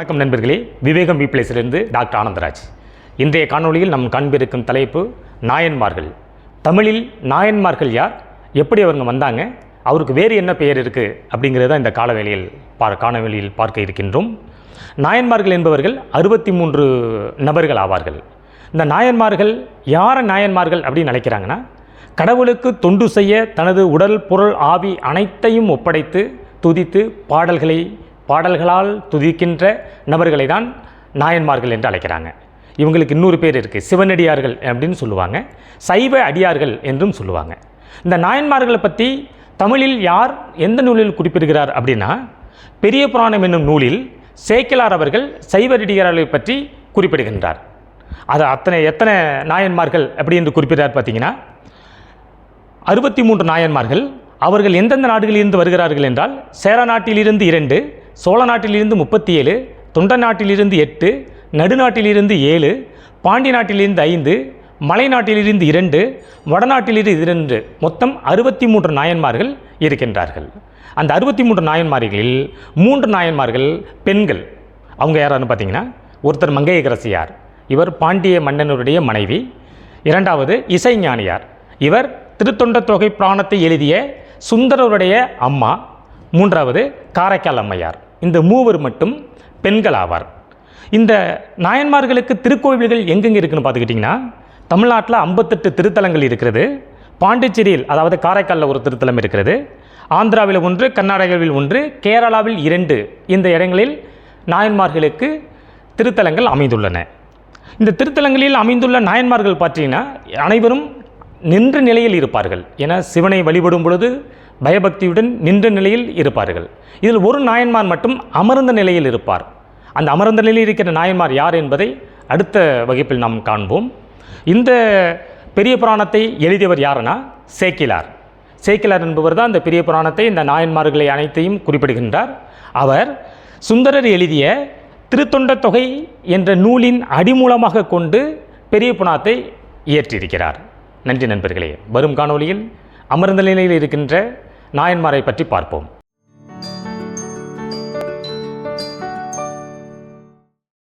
வணக்கம் நண்பர்களே. விவேகம் விபிளேஸிலிருந்து டாக்டர் ஆனந்தராஜ். இன்றைய காணொளியில் நம் காண்பிருக்கும் தலைப்பு நாயன்மார்கள். தமிழில் நாயன்மார்கள் யார்? எப்படி அவங்க வந்தாங்க? அவருக்கு வேறு என்ன பெயர் இருக்குது அப்படிங்கிறத இந்த காலவேளையில் பார் காணவெளியில் பார்க்க இருக்கின்றோம். நாயன்மார்கள் என்பவர்கள் அறுபத்தி மூன்று நபர்கள் ஆவார்கள். இந்த நாயன்மார்கள் யாரை நாயன்மார்கள் அப்படின்னு நினைக்கிறாங்கன்னா கடவுளுக்கு தொண்டு செய்ய தனது உடல் பொருள் ஆவி அனைத்தையும் ஒப்படைத்து துதித்து பாடல்களை பாடல்களால் துதிக்கின்ற நபர்களை தான் நாயன்மார்கள் என்று அழைக்கிறாங்க. இவங்களுக்கு இன்னொரு பேர் இருக்குது சிவனடியார்கள் அப்படின்னு சொல்லுவாங்க சைவ அடியார்கள் என்றும் சொல்லுவாங்க. இந்த நாயன்மார்களை பற்றி தமிழில் யார் எந்த நூலில் குறிப்பிடுகிறார் அப்படின்னா பெரிய புராணம் என்னும் நூலில் சேக்கிலார் அவர்கள் சைவரடிகாரர்களை பற்றி குறிப்பிடுகின்றார். அது அத்தனை எத்தனை நாயன்மார்கள் அப்படி என்று குறிப்பிட்டார் பார்த்தீங்கன்னா அறுபத்தி மூன்று நாயன்மார்கள் அவர்கள் எந்தெந்த நாடுகளிலிருந்து வருகிறார்கள் என்றால் சேர நாட்டிலிருந்து இரண்டு சோழ நாட்டிலிருந்து முப்பத்தி ஏழு தொண்ட நாட்டிலிருந்து எட்டு நடுநாட்டிலிருந்து ஏழு பாண்டி நாட்டிலிருந்து ஐந்து மலை நாட்டிலிருந்து இரண்டு வடநாட்டிலிருந்து இரண்டு மொத்தம் அறுபத்தி மூன்று நாயன்மார்கள் இருக்கின்றார்கள். அந்த அறுபத்தி மூன்று நாயன்மார்களில் மூன்று நாயன்மார்கள் பெண்கள். அவங்க யாரான்னு பார்த்தீங்கன்னா ஒருத்தர் மங்கையகரசியார் இவர் பாண்டிய மன்னனுடைய மனைவி. இரண்டாவது இசைஞானியார் இவர் திருத்தொண்ட தொகை பிராணத்தை எழுதிய சுந்தரருடைய அம்மா. மூன்றாவது காரைக்கால் அம்மையார். இந்த மூவர் மட்டும் பெண்கள் ஆவார். இந்த நாயன்மார்களுக்கு திருக்கோவில்கள் எங்கெங்கே இருக்குன்னு பார்த்துக்கிட்டிங்கன்னா தமிழ்நாட்டில் ஐம்பத்தெட்டு திருத்தலங்கள் இருக்கிறது. பாண்டிச்சேரியில் அதாவது காரைக்காலில் ஒரு திருத்தலம் இருக்கிறது. ஆந்திராவில் ஒன்று கர்நாடகாவில் ஒன்று கேரளாவில் இரண்டு. இந்த இடங்களில் நாயன்மார்களுக்கு திருத்தலங்கள் அமைந்துள்ளன. இந்த திருத்தலங்களில் அமைந்துள்ள நாயன்மார்கள் பார்த்தீங்கன்னா அனைவரும் நின்ற நிலையில் இருப்பார்கள். என சிவனை வழிபடும் பொழுது பயபக்தியுடன் நின்ற நிலையில் இருப்பார்கள். இதில் ஒரு நாயன்மார் மட்டும் அமர்ந்த நிலையில் இருப்பார். அந்த அமர்ந்த நிலையில் இருக்கிற நாயன்மார் யார் என்பதை அடுத்த வகுப்பில் நாம் காண்போம். இந்த பெரிய புராணத்தை எழுதியவர் யாருன்னா? சேக்கிலார். சேக்கிலார் என்பவர் தான் இந்த பெரிய புராணத்தை இந்த நாயன்மார்களை அனைத்தையும் குறிப்பிடுகின்றார். அவர் சுந்தரர் எழுதிய திருத்தொண்ட தொகை என்ற நூலின் அடிமூலமாக கொண்டு பெரிய புராணத்தை இயற்றியிருக்கிறார். நன்றி நண்பர்களே. வரும் காணொளியில் அமர்ந்த நிலையில் இருக்கின்ற நாயன்மாரை பற்றி பார்ப்போம்.